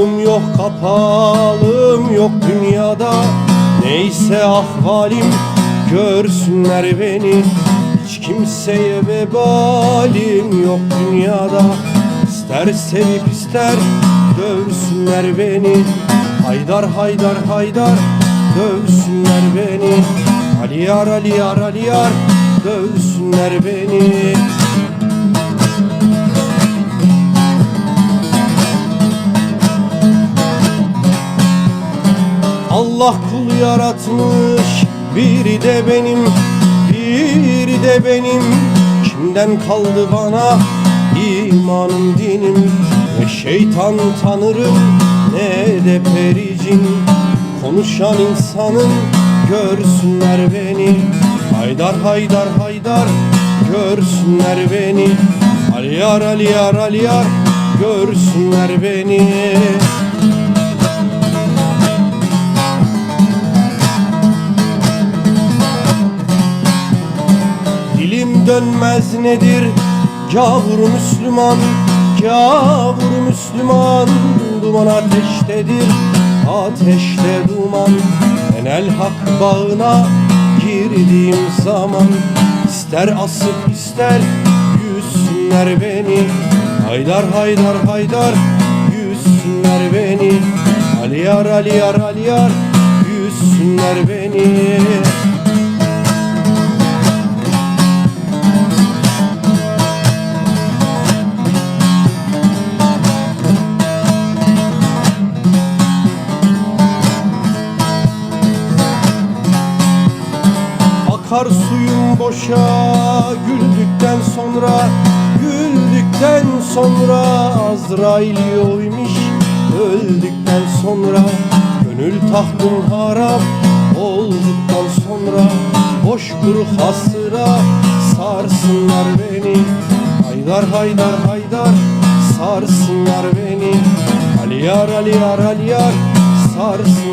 yok kapalım yok dünyada. Neyse ahvalim görsünler beni. Hiç kimseye vebalim yok dünyada. İster sevip ister dövsünler beni. Haydar haydar haydar dövsünler beni. Ali yar Ali yar Ali yar dövsünler beni Allah kul yaratmış. Biri de benim biri de benim. Kimden kaldı bana imanım dinim? Ne şeytan tanırım ne de pericin konuşan insanın görsünler beni. Haydar haydar haydar görsünler beni. Ali yar Ali yar Ali yar görsünler beni dönmez nedir? Gavur Müslüman Gavur Müslüman. Duman ateştedir Ateşte duman. Enel hak bağına girdiğim zaman ister asıp ister yüzsünler beni. Haydar haydar haydar yüzsünler beni. Ali yar Ali yar Ali yar yüzsünler beni Akar suyum boşa güldükten sonra Güldükten sonra Azrail oymuş Öldükten sonra Gönül tahtım harap olduktan sonra Boş kuru hasıra sarsınlar beni. Haydar haydar haydar sarsınlar beni. Ali yar Ali yar Ali yar sarsınlar